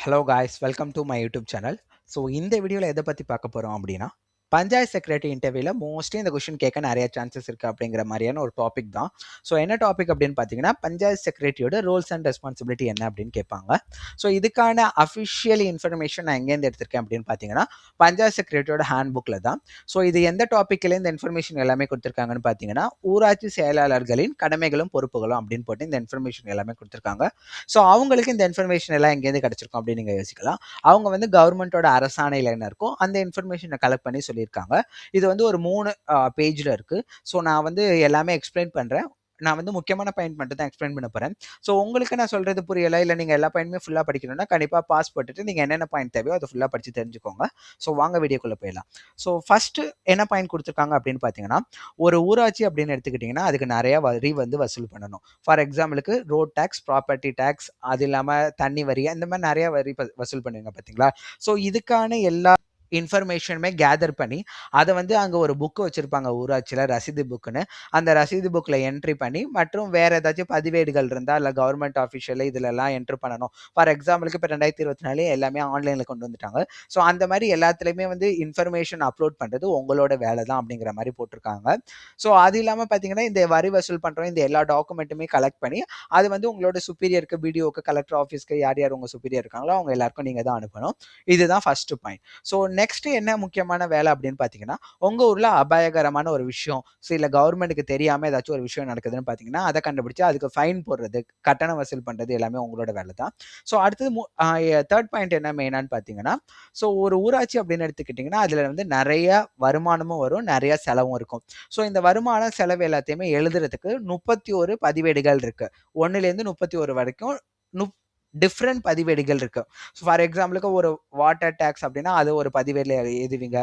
Hello guys welcome to my YouTube channel so இந்த வீடியோவில் எதை பற்றி பார்க்க போகிறோம் அப்படின்னா பஞ்சாயத்து செக்ரட்டரி இன்டர்வியூவில் மோஸ்ட்லி இந்த கொஷின் கேட்க நிறைய சான்சஸ் இருக்குது அப்படிங்கிற மாதிரியான ஒரு டாபிக் தான். ஸோ என்ன டாபிக் அப்படின்னு பார்த்தீங்கன்னா பஞ்சாயத்து செக்ரட்டரியோட ரோல்ஸ் அண்ட் ரெஸ்பான்சிபிலிட்டி என்ன அப்படின்னு கேட்பாங்க. ஸோ இதுக்கான அஃபிஷியல் இன்ஃபர்மேஷன் நான் எங்கேருந்து எடுத்திருக்கேன் அப்படின்னு பார்த்தீங்கன்னா பஞ்சாயத்து செக்ரட்டரியோட ஹேண்ட் புக்கில் தான். ஸோ இது எந்த டாப்பிக்கில் இந்த இன்ஃபர்மேஷன் எல்லாமே கொடுத்துருக்காங்கன்னு பார்த்தீங்கன்னா ஊராட்சி செயலாளர்களின் கடமைகளும் பொறுப்புகளும் அப்படின்னு போட்டு இந்த இன்ஃபர்மேஷன் எல்லாமே கொடுத்துருக்காங்க. ஸோ அவங்களுக்கு இந்த இன்ஃபர்மேஷன் எல்லாம் எங்கேருந்து கிடச்சிருக்கும் அப்படின்னு நீங்கள் யோசிக்கலாம். அவங்க வந்து கவர்மெண்ட்டோட அரசாணையில் என்ன இருக்கும் அந்த இன்ஃபர்மேஷனை கலெக்ட் பண்ணி சொல்லி சொல்லியிருக்காங்க. இது வந்து ஒரு மூணு பேஜில் இருக்குது ஸோ நான் வந்து எல்லாமே எக்ஸ்பிளைன் பண்ணுறேன் நான் வந்து முக்கியமான பாயிண்ட் மட்டும் தான் எக்ஸ்பிளைன் பண்ண போகிறேன் ஸோ உங்களுக்கு நான் சொல்கிறது புரியலை இல்லை நீங்கள் எல்லா பாயிண்ட்டுமே ஃபுல்லாக படிக்கணும்னா கண்டிப்பாக பாஸ் போட்டுட்டு நீங்கள் என்னென்ன பாயிண்ட் தேவையோ அதை ஃபுல்லாக படித்து தெரிஞ்சுக்கோங்க. ஸோ வாங்க வீடியோக்குள்ளே போயிடலாம். ஸோ ஃபஸ்ட்டு என்ன பாயிண்ட் கொடுத்துருக்காங்க அப்படின்னு பார்த்தீங்கன்னா ஒரு ஊராட்சி அப்படின்னு எடுத்துக்கிட்டிங்கன்னா அதுக்கு நிறைய வரி வந்து வசூல் பண்ணணும். ஃபார் எக்ஸாம்பிளுக்கு ரோட் டேக்ஸ் ப்ராப்பர்ட்டி டேக்ஸ் அது இல்லாமல் தண்ணி வரி இந்த மாதிரி நிறைய வரி வசூல் பண்ணுவீங்க பார்த்தீங்களா ஸோ இதுக்கான எல்லா இன்ஃபர்மேஷனுமே கேதர் பண்ணி அதை வந்து அங்கே ஒரு புக்கு வச்சுருப்பாங்க ஊராட்சியில் ரசீது புக்குன்னு அந்த ரசீது புக்கில் என்ட்ரி பண்ணி மற்றும் வேறு ஏதாச்சும் பதிவேடுகள் இருந்தால் இல்லை கவர்மெண்ட் ஆஃபீஷியல் இதிலெல்லாம் என்ட்ரு பண்ணணும். ஃபார் எக்ஸாம்பிளுக்கு இப்போ ரெண்டாயிரத்தி இருபத்தி நாலு எல்லாமே ஆன்லைனில் கொண்டு வந்துட்டாங்க. ஸோ அந்த மாதிரி எல்லாத்துலேயுமே வந்து இன்ஃபர்மேஷன் அப்லோட் பண்ணுறது உங்களோட வேலை தான் அப்படிங்கிற மாதிரி போட்டிருக்காங்க. ஸோ அது இல்லாமல் பார்த்தீங்கன்னா இந்த வரி வசூல் பண்ணுறோம் இந்த எல்லா டாக்குமெண்ட்டுமே கலெக்ட் பண்ணி அது வந்து உங்களோட சுப்பீரியருக்கு பிடிஓக்கு கலெக்டர் ஆஃபீஸ்க்கு யார் யார் உங்கள் சுப்பீரியர் இருக்காங்களோ அவங்க எல்லாருக்கும் நீங்கள் தான் அனுப்பணும். இதுதான் ஃபஸ்ட்டு பாயிண்ட் ஸோ நெக்ஸ்ட் என்ன முக்கியமான வேலை அப்படின்னு பார்த்தீங்கன்னா உங்கள் ஊரில் அபாயகரமான ஒரு விஷயம் ஸோ இல்லை கவர்மெண்ட்டுக்கு தெரியாமல் ஏதாச்சும் ஒரு விஷயம் நடக்குதுன்னு பார்த்தீங்கன்னா அதை கண்டுபிடிச்சு அதுக்கு ஃபைன் போடுறது கட்டணம் வசூல் பண்ணுறது எல்லாமே உங்களோட வேலை தான். ஸோ அடுத்தது தேர்ட் பாயிண்ட் என்ன மெயினான்னு பார்த்தீங்கன்னா ஸோ ஒரு ஊராட்சி அப்படின்னு எடுத்துக்கிட்டிங்கன்னா அதில் வந்து நிறைய வருமானமும் வரும் நிறைய செலவும் இருக்கும். ஸோ இந்த வருமான செலவு எல்லாத்தையுமே எழுதுறதுக்கு முப்பத்தி ஒரு பதிவேடுகள் இருக்கு. ஒன்றுலேருந்து முப்பத்தி ஒரு வரைக்கும் நுப் டிஃப்ரெண்ட் பதிவேடுகள் இருக்கு. ஸோ ஃபார் எக்ஸாம்பிளுக்கு ஒரு வாட்டர் டேக்ஸ் அப்படின்னா அது ஒரு பதிவேடில் எழுதுவீங்க.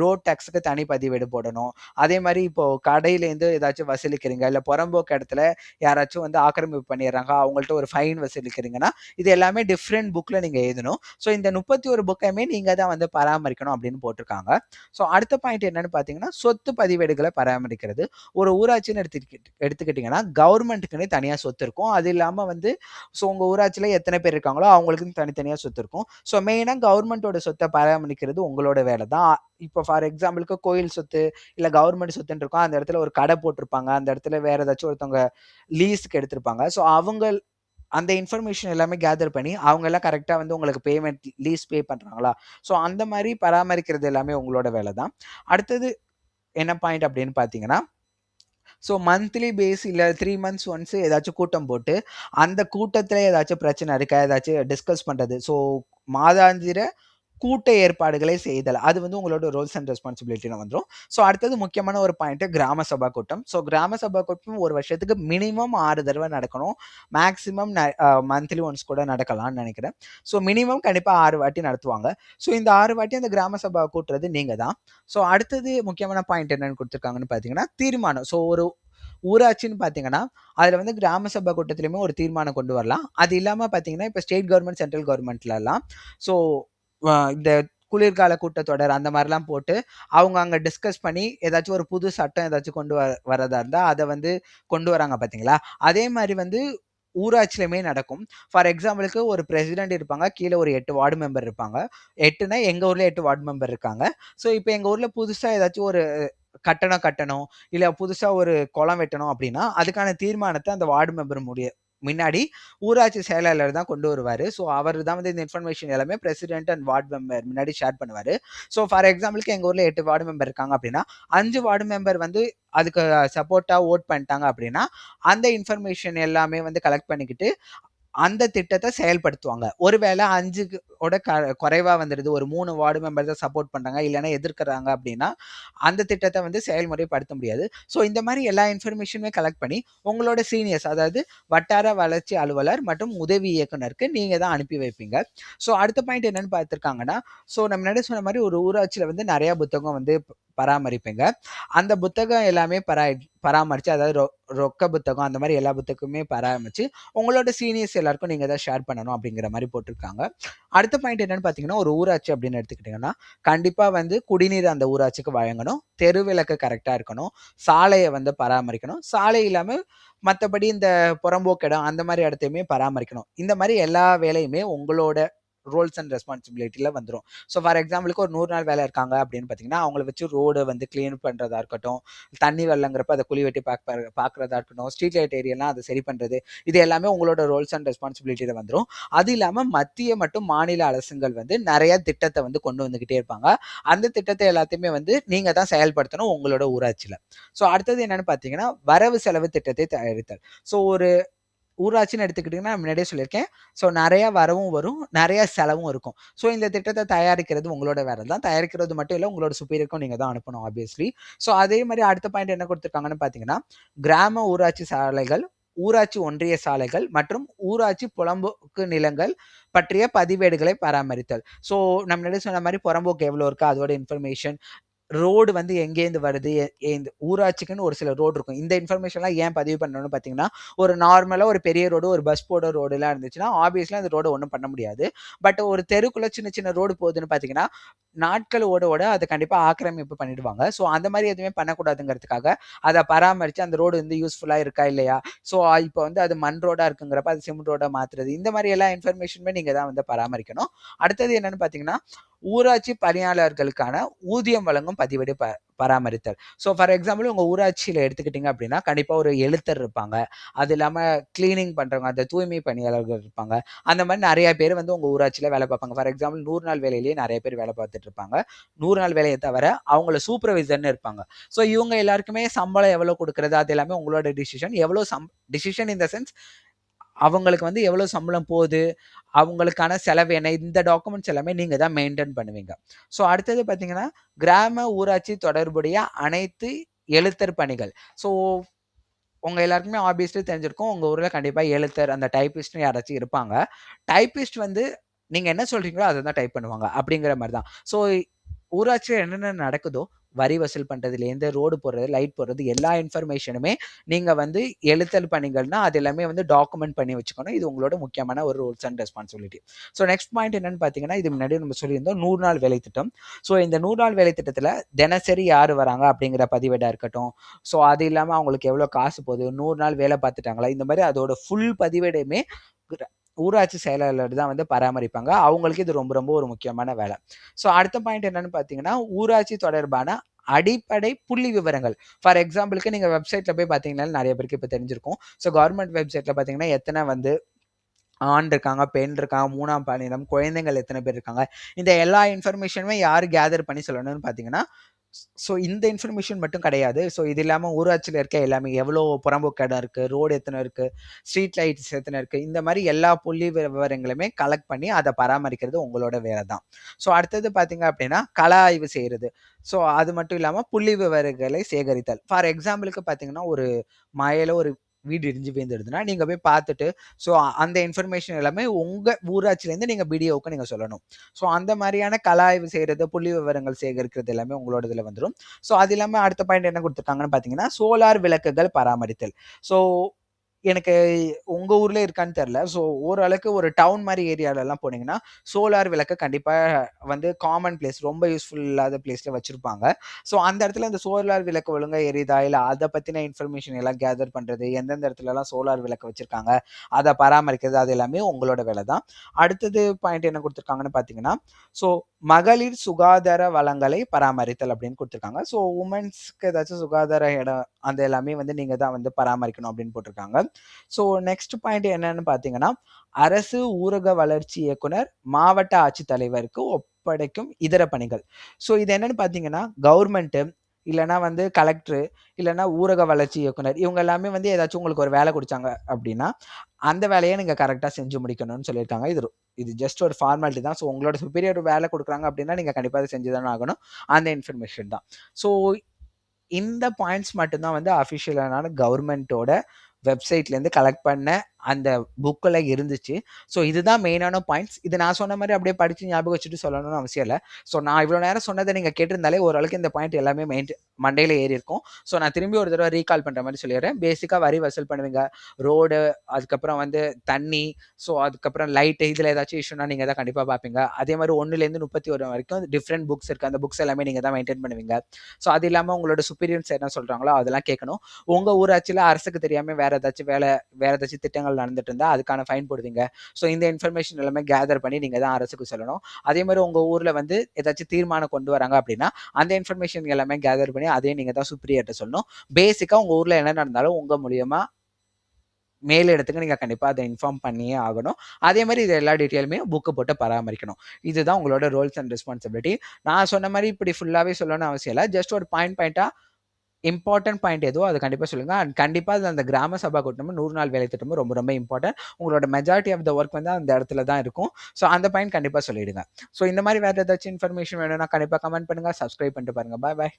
ரோட் டேக்ஸுக்கு தனி பதிவேடு போடணும். அதே மாதிரி இப்போ கடையிலேருந்து ஏதாச்சும் வசூலிக்கிறீங்க இல்லை புறம்போக்கு இடத்துல யாராச்சும் வந்து ஆக்கிரமிப்பு பண்ணிடுறாங்க அவங்கள்ட்ட ஒரு ஃபைன் வசூலிக்கிறீங்கன்னா இது எல்லாமே டிஃப்ரெண்ட் புக்கில் நீங்கள் எழுதணும். ஸோ இந்த முப்பத்தி ஒரு புக்கையுமே நீங்கள் தான் வந்து பராமரிக்கணும் அப்படின்னு போட்டிருக்காங்க. ஸோ அடுத்த பாயிண்ட் என்னன்னு பார்த்தீங்கன்னா சொத்து பதிவேடுகளை பராமரிக்கிறது. ஒரு ஊராட்சின்னு எடுத்துக்கிட்டு எடுத்துக்கிட்டிங்கன்னா கவர்மெண்ட்டுக்குன்னே தனியாக சொத்து இருக்கும். அது இல்லாமல் வந்து ஸோ உங்கள் ஊராட்சியில் எத்தனை பேர் இருக்காங்களோ அவங்களுக்குன்னு தனித்தனியாக சொத்து இருக்கும். ஸோ மெயினாக கவர்மெண்ட்டோட சொத்தை பராமரிக்கிறது உங்களோட வேலை தான். இப்போ ஃபார் எக்ஸாம்பிளுக்கு கோயில் சொத்து இல்லை கவர்மெண்ட் சொத்துன்னு இருக்கும். அந்த இடத்துல ஒரு கடை போட்டிருப்பாங்க. அந்த இடத்துல வேற ஏதாச்சும் ஒருத்தவங்க லீஸுக்கு எடுத்திருப்பாங்க. ஸோ அவங்க அந்த இன்ஃபர்மேஷன் எல்லாமே கேதர் பண்ணி அவங்க எல்லாம் கரெக்டாக வந்து உங்களுக்கு பேமெண்ட் லீஸ் பே பண்ணுறாங்களா ஸோ அந்த மாதிரி பராமரிக்கிறது எல்லாமே உங்களோட வேலை தான். அடுத்தது என்ன பாயிண்ட் அப்படின்னு பார்த்தீங்கன்னா ஸோ மந்த்லி பேஸ் இல்லை த்ரீ மந்த்ஸ் ஒன்ஸ் ஏதாச்சும் கூட்டம் போட்டு அந்த கூட்டத்தில் ஏதாச்சும் பிரச்சனை இருக்கா? ஏதாச்சும் டிஸ்கஸ் பண்ணுறது ஸோ மாதாந்திர கூட்ட ஏற்பாடுகளை செய்தல். அது வந்து உங்களோட ரோல்ஸ் அண்ட் ரெஸ்பான்சிபிலிட்டியில் வந்துடும் ஸோ அடுத்தது முக்கியமான ஒரு பாயிண்ட் கிராம சபா கூட்டம். ஸோ கிராம சபா கூட்டம் ஒரு வருஷத்துக்கு மினிமம் ஆறு தடவை நடக்கணும். மேக்ஸிமம் மந்த்லி ஒன்ஸ் கூட நடக்கலாம்னு நினைக்கிறேன். ஸோ மினிமம் கண்டிப்பாக ஆறு வாட்டி நடத்துவாங்க. ஸோ இந்த ஆறு வாட்டி அந்த கிராம சபா கூட்டுறது நீங்கள் தான். ஸோ அடுத்தது முக்கியமான பாயிண்ட் என்னென்னு கொடுத்துருக்காங்கன்னு பார்த்தீங்கன்னா தீர்மானம். ஸோ ஒரு ஊராட்சின்னு பார்த்தீங்கன்னா அதில் வந்து கிராம சபா கூட்டத்திலையுமே ஒரு தீர்மானம் கொண்டு வரலாம். அது இல்லாமல் பார்த்தீங்கன்னா இப்போ ஸ்டேட் கவர்மெண்ட் சென்ட்ரல் கவர்மெண்ட்லலாம் ஸோ இந்த குளிர்கால கூட்டத்தொடர் அந்த மாதிரிலாம் போட்டு அவங்க அங்கே டிஸ்கஸ் பண்ணி ஏதாச்சும் ஒரு புது சட்டம் ஏதாச்சும் கொண்டு வர வரதா இருந்தால் அதை வந்து கொண்டு வராங்க பார்த்தீங்களா? அதே மாதிரி வந்து ஊராட்சியிலுமே நடக்கும். ஃபார் எக்ஸாம்பிளுக்கு ஒரு பிரசிடென்ட் இருப்பாங்க. கீழே ஒரு எட்டு வார்டு மெம்பர் இருப்பாங்க. எட்டுனா எங்கள் ஊரில் எட்டு வார்டு மெம்பர் இருக்காங்க. ஸோ இப்போ எங்கள் ஊரில் புதுசாக ஏதாச்சும் ஒரு கட்டணம் கட்டணும் இல்லை புதுசாக ஒரு குளம் வெட்டணும் அப்படின்னா அதுக்கான தீர்மானத்தை அந்த வார்டு மெம்பர் முடிய முன்னாடி ஊராட்சி செயலாளர் தான் கொண்டு வருவார். ஸோ அவர் தான் வந்து இந்த இன்ஃபர்மேஷன் எல்லாமே பிரசிடென்ட் அண்ட் வார்டு மெம்பர் முன்னாடி ஷேர் பண்ணுவார். ஸோ ஃபார் எக்ஸாம்பிளுக்கு எங்கள் ஊரில் எட்டு வார்டு மெம்பர் இருக்காங்க அப்படின்னா அஞ்சு வார்டு மெம்பர் வந்து அதுக்கு சப்போர்ட்டாக ஓட் பண்ணிட்டாங்க அப்படின்னா அந்த இன்ஃபர்மேஷன் எல்லாமே வந்து கலெக்ட் பண்ணிக்கிட்டு அந்த திட்டத்தை செயல்படுத்துவாங்க. ஒருவேளை அஞ்சுக்கு க குறைவாக வந்துடுது ஒரு மூணு வார்டு மெம்பர் தான் சப்போர்ட் பண்ணுறாங்க இல்லைன்னா எதிர்க்கிறாங்க அப்படின்னா அந்த திட்டத்தை வந்து செயல்முறைப்படுத்த முடியாது. ஸோ இந்த மாதிரி எல்லா இன்ஃபர்மேஷனுமே கலெக்ட் பண்ணி உங்களோட சீனியர்ஸ் அதாவது வட்டார வளர்ச்சி அலுவலர் மற்றும் உதவி இயக்குனருக்கு நீங்கள் தான் அனுப்பி வைப்பீங்க. ஸோ அடுத்த பாயிண்ட் என்னன்னு பார்த்துருக்காங்கன்னா ஸோ நம்ம முன்னாடி சொன்ன மாதிரி ஒரு ஊராட்சியில் வந்து நிறையா புத்தகம் வந்து பராமரிப்பீங்க. அந்த புத்தகம் எல்லாமே பரா பராமரித்து அதாவது ரொ ரொக்க புத்தகம் அந்த மாதிரி எல்லா புத்தகமுமே பராமரித்து உங்களோட சீனியர்ஸ் எல்லாருக்கும் நீங்கள் தான் ஷேர் பண்ணணும் அப்படிங்கிற மாதிரி போட்டிருக்காங்க. அடுத்த பாயிண்ட் என்னென்னு பார்த்தீங்கன்னா ஒரு ஊராட்சி அப்படின்னு எடுத்துக்கிட்டிங்கன்னா கண்டிப்பாக வந்து குடிநீர் அந்த ஊராட்சிக்கு வழங்கணும். தெருவிளக்கு கரெக்டாக இருக்கணும். சாலையை வந்து பராமரிக்கணும். சாலை இல்லாமல் மற்றபடி இந்த புறம்போக்கிடம் அந்த மாதிரி இடத்தையுமே பராமரிக்கணும். இந்த மாதிரி எல்லா வேலையுமே உங்களோட ரோல்ஸ் அண்ட் ரெஸ்பான்சிபிலிட்டியில் வந்துடும் ஸோ ஃபார் எக்ஸாம்பிளுக்கு ஒரு நூறு நாள் வேலை இருக்காங்க அப்படின்னு பார்த்தீங்கன்னா அவங்கள வச்சு ரோடு வந்து க்ளீன் பண்ணுறதா இருக்கட்டும் தண்ணி வெள்ளங்கிறப்ப அதை குழி வெட்டி பார்க்க பார்க்குறதா இருக்கட்டும் ஸ்ட்ரீட் லைட் ஏரியெல்லாம் அதை சரி பண்ணுறது இது எல்லாமே உங்களோட ரோல்ஸ் அண்ட் ரெஸ்பான்சிபிலிட்டியில் வந்துடும் அது இல்லாமல் மத்திய மற்றும் மாநில அரசுங்கள் வந்து நிறைய திட்டத்தை வந்து கொண்டு வந்துக்கிட்டே இருப்பாங்க. அந்த திட்டத்தை எல்லாத்தையுமே வந்து நீங்கள் தான் செயல்படுத்தணும் உங்களோட ஊராட்சியில். ஸோ அடுத்தது என்னென்னு பார்த்தீங்கன்னா வரவு செலவு திட்டத்தை தயாரித்தல். ஸோ ஒரு ஊராட்சின்னு எடுத்துக்கிட்டிங்கன்னா முன்னாடியே சொல்லியிருக்கேன். ஸோ நிறையா வரவும் வரும் நிறையா செலவும் இருக்கும். ஸோ இந்த திட்டத்தை தயாரிக்கிறது உங்களோட வேலை தான். தயாரிக்கிறது மட்டும் இல்லை உங்களோட சுப்பீரியருக்கும் நீங்கள் தான் அனுப்பணும் ஆப்வியஸ்லி ஸோ அதே மாதிரி அடுத்த பாயிண்ட் என்ன கொடுத்துருக்காங்கன்னு பார்த்தீங்கன்னா கிராம ஊராட்சி சாலைகள் ஊராட்சி ஒன்றிய சாலைகள் மற்றும் ஊராட்சி புலம்போக்கு நிலங்கள் பற்றிய பதிவேடுகளை பராமரித்தல். ஸோ நம்ம சொன்ன மாதிரி புறம்போக்கு எவ்வளோ இருக்கா? அதோட இன்ஃபர்மேஷன் ரோடு வந்து எங்கேருந்து வருது? இந்த ஊராட்சிக்குன்னு ஒரு சில ரோடு இருக்கும். இந்த இன்ஃபர்மேஷன்லாம் ஏன் பதிவு பண்ணணும்னு பார்த்தீங்கன்னா ஒரு நார்மலாக ஒரு பெரிய ரோடு ஒரு பஸ் போட ரோடுலாம் இருந்துச்சுன்னா ஆப்வியஸ்லாம் அந்த ரோடு ஒன்றும் பண்ண முடியாது. பட் ஒரு தெருக்குள்ளே சின்ன சின்ன ரோடு போகுதுன்னு பார்த்தீங்கன்னா நாட்கள் ஓட ஓட அதை கண்டிப்பாக ஆக்கிரமிப்பு பண்ணிடுவாங்க. ஸோ அந்த மாதிரி எதுவுமே பண்ணக்கூடாதுங்கிறதுக்காக அதை பராமரித்து அந்த ரோடு வந்து யூஸ்ஃபுல்லாக இருக்கா இல்லையா? ஸோ இப்போ வந்து அது மண் ரோடாக இருக்குங்கிறப்ப அது சிமெண்ட் ரோடாக மாற்றுறது இந்த மாதிரி எல்லா இன்ஃபர்மேஷனுமே நீங்கள் தான் வந்து பராமரிக்கணும். அடுத்தது என்னென்னு பார்த்தீங்கன்னா ஊராட்சி பணியாளர்களுக்கான ஊதியம் வழங்கும் பதிவேடு ப பராமரித்தல். ஸோ ஃபார் எக்ஸாம்பிள் உங்கள் ஊராட்சியில் எடுத்துக்கிட்டிங்க அப்படின்னா கண்டிப்பாக ஒரு எழுத்தர் இருப்பாங்க. அது இல்லாமல் கிளீனிங் பண்ணுறவங்க அந்த தூய்மை பணியாளர்கள் இருப்பாங்க. அந்த மாதிரி நிறைய பேர் வந்து உங்கள் ஊராட்சியில் வேலை பார்ப்பாங்க. ஃபார் எக்ஸாம்பிள் நூறு நாள் வேலையிலேயே நிறைய பேர் வேலை பார்த்துட்டு இருப்பாங்க. நூறு நாள் வேலையை தவிர அவங்கள சூப்பர்வைசர்னு இருப்பாங்க. ஸோ இவங்க எல்லாருக்குமே சம்பளம் எவ்வளோ கொடுக்குறது? அது எல்லாமே உங்களோட டிசிஷன் எவ்வளோ some decision in the sense அவங்களுக்கு வந்து எவ்வளோ சம்பளம் போகுது? அவங்களுக்கான செலவு என்ன? இந்த டாக்குமெண்ட்ஸ் எல்லாமே நீங்கள் தான் மெயின்டைன் பண்ணுவீங்க. ஸோ அடுத்தது பார்த்தீங்கன்னா கிராம ஊராட்சி தொடர்புடைய அனைத்து எழுத்தர் பணிகள். ஸோ உங்கள் எல்லாருக்குமே ஆப்வியஸ்லி தெரிஞ்சிருக்கும். உங்கள் ஊரில் கண்டிப்பாக எழுத்தர் அந்த டைப்பிஸ்ட்னு யாராச்சும் இருப்பாங்க. டைப்பிஸ்ட் வந்து நீங்கள் என்ன சொல்கிறீங்களோ அதை தான் டைப் பண்ணுவாங்க. அப்படிங்கிற மாதிரி தான் ஸோ ஊராட்சியில் என்னென்ன நடக்குதோ வரி வசூல் பண்ணுறதுலேருந்து ரோடு போடுறது லைட் போடுறது எல்லா இன்ஃபர்மேஷனுமே நீங்கள் வந்து எழுத்தல் பணிகள்னா அது எல்லாமே வந்து டாக்குமெண்ட் பண்ணி வச்சுக்கணும். இது உங்களோட முக்கியமான ஒரு rules and responsibility so next point என்னன்னு பார்த்தீங்கன்னா இது முன்னாடி நம்ம சொல்லியிருந்தோம் நூறு நாள் வேலை திட்டம். ஸோ இந்த நூறு நாள் வேலை திட்டத்தில் தினசரி யார் வராங்க அப்படிங்கிற பதிவேடாக இருக்கட்டும். ஸோ அது இல்லாமல் அவங்களுக்கு எவ்வளோ காசு போகுது நூறு நாள் வேலை பார்த்துட்டாங்களா இந்த மாதிரி அதோட ஃபுல் பதிவேடையுமே ஊராட்சி செயலாளர் தான் வந்து பராமரிப்பாங்க. அவங்களுக்கு இது ரொம்ப ரொம்ப ஒரு முக்கியமான வேலை. ஸோ அடுத்த பாயிண்ட் என்னன்னு பார்த்தீங்கன்னா ஊராட்சி தொடர்பான அடிப்படை புள்ளி விவரங்கள். ஃபார் எக்ஸாம்பிளுக்கு நீங்கள் வெப்சைட்டில் போய் பார்த்தீங்கன்னா நிறைய பேருக்கு இப்போ தெரிஞ்சிருக்கும். ஸோ கவர்மெண்ட் வெப்சைட்டில் பார்த்தீங்கன்னா எத்தனை வந்து ஆண் இருக்காங்க பெண் இருக்காங்க மூணாம் பாலினம் குழந்தைகள் எத்தனை பேர் இருக்காங்க இந்த எல்லா இன்ஃபர்மேஷனுமே யார் கேதர் பண்ணி சொல்லணும்னு பார்த்தீங்கன்னா ஸோ இந்த இன்ஃபர்மேஷன் மட்டும் கிடையாது. ஸோ இது இல்லாமல் ஊராட்சியில் இருக்க எல்லாமே எவ்வளோ புறம்போக்கு இடம் இருக்குது ரோடு எத்தனை இருக்குது ஸ்ட்ரீட் லைட்ஸ் எத்தனை இருக்குது இந்த மாதிரி எல்லா புள்ளி விவரங்களுமே கலெக்ட் பண்ணி அதை பராமரிக்கிறது உங்களோட வேலை தான் ஸோ அடுத்தது பார்த்தீங்க அப்படின்னா கல ஆய்வு செய்கிறது ஸோ அது மட்டும் இல்லாமல் புள்ளி விவரங்களை சேகரித்தல். ஃபார் எக்ஸாம்பிளுக்கு பார்த்தீங்கன்னா ஒரு மழையில் ஒரு வீடு இடிஞ்சு போயிருந்துடுதுன்னா நீங்கள் போய் பார்த்துட்டு ஸோ அந்த இன்ஃபர்மேஷன் எல்லாமே உங்கள் ஊராட்சியிலேருந்து நீங்கள் பிடிஓவுக்கு நீங்கள் சொல்லணும். ஸோ அந்த மாதிரியான கலாய்வு செய்கிறது புள்ளி விவரங்கள் சேகரிக்கிறது எல்லாமே உங்களோட இதில் வந்துடும் ஸோ அது இல்லாமல் அடுத்த பாயிண்ட் என்ன கொடுத்துருக்காங்கன்னு பார்த்தீங்கன்னா சோலார் விளக்குகள் பராமரித்தல். ஸோ எனக்கு உங்கள் ஊரில் இருக்கான்னு தெரில ஸோ ஓரளவுக்கு ஒரு டவுன் மாதிரி ஏரியாலலாம் போனீங்கன்னா சோலார் விளக்கு கண்டிப்பாக வந்து காமன் பிளேஸ் ரொம்ப யூஸ்ஃபுல் இல்லாத பிளேஸில் வச்சுருப்பாங்க. ஸோ அந்த இடத்துல இந்த சோலார் விளக்கு ஒழுங்காக எரியுதா? இல்லை அதை பற்றின இன்ஃபர்மேஷன் எல்லாம் கேதர் பண்ணுறது எந்தெந்த இடத்துலலாம் சோலார் விளக்கு வச்சுருக்காங்க? அதை பராமரிக்கிறது அது எல்லாமே உங்களோட வேலை தான். அடுத்தது பாயிண்ட் என்ன கொடுத்துருக்காங்கன்னு பார்த்தீங்கன்னா ஸோ மகளிர் சுகாதார வளங்களை பராமரித்தல் அப்படின்னு கொடுத்துருக்காங்க. ஸோ உமன்ஸ்க்கு ஏதாச்சும் சுகாதார இடம் அந்த எல்லாமே வந்து நீங்கள் தான் வந்து பராமரிக்கணும் அப்படின்னு போட்டிருக்காங்க. ஸோ நெக்ஸ்ட் பாயிண்ட் என்னன்னு பார்த்தீங்கன்னா அரசு ஊரக வளர்ச்சி இயக்குனர் மாவட்ட ஆட்சித்தலைவருக்கு ஒப்படைக்கும் இதர பணிகள். ஸோ இது என்னன்னு பார்த்தீங்கன்னா கவர்மெண்ட்டு இல்லைனா வந்து கலெக்டரு இல்லைனா ஊரக வளர்ச்சி இயக்குனர் இவங்க எல்லாமே வந்து ஏதாச்சும் உங்களுக்கு ஒரு வேலை கொடுத்தாங்க அப்படின்னா அந்த வேலையை நீங்கள் கரெக்டாக செஞ்சு முடிக்கணும்னு சொல்லியிருக்காங்க. இது இது ஜஸ்ட் ஒரு ஃபார்மாலிட்டி தான். ஸோ உங்களோட சுப்பீரியர் வேலை கொடுக்குறாங்க அப்படின்னா நீங்கள் கண்டிப்பாக செஞ்சு தானே ஆகணும். அந்த இன்ஃபர்மேஷன் தான். ஸோ இந்த பாயிண்ட்ஸ் மட்டும்தான் வந்து அஃபிஷியலான கவர்மெண்ட்டோட வெப்சைட்லேருந்து கலெக்ட் பண்ண அந்த புக்கில் இருந்துச்சு. ஸோ இதுதான் மெயினான பாயிண்ட்ஸ் இது நான் சொன்ன மாதிரி அப்படியே படித்து ஞாபகம் வச்சுட்டு சொல்லணும்னு அவசியம் இல்லை. ஸோ நான் இவ்வளோ நேரம் சொன்னதை நீங்கள் கேட்டிருந்தாலே ஓரளவுக்கு இந்த பாயிண்ட் எல்லாமே மெயின் மண்டையில் ஏறி இருக்கும். ஸோ நான் திரும்பி ஒரு தடவை ரீகால் பண்ணுற மாதிரி சொல்லிடுறேன். பேசிக்காக வரி வசூல் பண்ணுவீங்க. ரோடு அதுக்கப்புறம் வந்து தண்ணி ஸோ அதுக்கப்புறம் லைட்டு இதில் ஏதாச்சும் இஷ்யூனா நீங்கள் தான் கண்டிப்பாக பார்ப்பீங்க. அதே மாதிரி ஒன்றுலேருந்து முப்பத்தி ஒரு வரைக்கும் டிஃப்ரெண்ட் புக்ஸ் இருக்குது அந்த புக்ஸ் எல்லாமே நீங்கள் தான் மெயின்டைன் பண்ணுவீங்க. ஸோ அது இல்லாமல் உங்களோட சுப்பீரியன்ஸ் என்ன சொல்கிறாங்களோ அதெல்லாம் கேட்கணும். உங்கள் ஊராட்சியில் அரசுக்கு தெரியாமல் வேறு ஏதாச்சும் வேலை வேறு ஏதாச்சும் திட்டங்கள் குற்றங்கள் நடந்துட்டு இருந்தா அதுக்கான ஃபைன் போடுவீங்க. ஸோ இந்த இன்ஃபர்மேஷன் எல்லாமே கேதர் பண்ணி நீங்கள் தான் அரசுக்கு சொல்லணும். அதே மாதிரி உங்கள் ஊரில் வந்து ஏதாச்சும் தீர்மானம் கொண்டு வராங்க அப்படின்னா அந்த இன்ஃபர்மேஷன் எல்லாமே கேதர் பண்ணி அதையும் நீங்கள் தான் சுப்ரியர்கிட்ட சொல்லணும். பேசிக்காக உங்கள் ஊரில் என்ன நடந்தாலும் உங்கள் மூலியமாக மேல் இடத்துக்கு நீங்கள் கண்டிப்பாக அதை இன்ஃபார்ம் பண்ணியே ஆகணும். அதே மாதிரி இது எல்லா டீட்டெயிலுமே புக்கு போட்டு பராமரிக்கணும். இதுதான் உங்களோட ரோல்ஸ் அண்ட் ரெஸ்பான்சிபிலிட்டி நான் சொன்ன மாதிரி இப்படி ஃபுல்லாகவே சொல்லணும்னு அவசியம் இல்லை. ஜஸ்ட் ஒரு பாயிண்ட் பாயிண்ட்டாக இம்பார்ட்டன்ட் பாயிண்ட் எதுவோ அது கண்டிப்பாக சொல்லுங்கள் அண்ட் கண்டிப்பாக அந்த கிராம சபா கூட்டமும் நூறு நாள் வேலை திட்டமும் ரொம்ப ரொம்ப இம்பார்ட்டன்ட் உங்களோட மெஜாரிட்டி ஆஃப் த ஒர்க் வந்து அந்த இடத்துல தான் இருக்கும். ஸோ அந்த பாயிண்ட் கண்டிப்பாக சொல்லிடுங்க. ஸோ இந்த மாதிரி வேறு ஏதாச்சும் இன்ஃபர்மேஷன் வேணும்னா கண்டிப்பாக கமெண்ட் பண்ணுங்கள் சப்ஸ்கிரைப் பண்ணிட்டு பாருங்கள் பாய் பாய்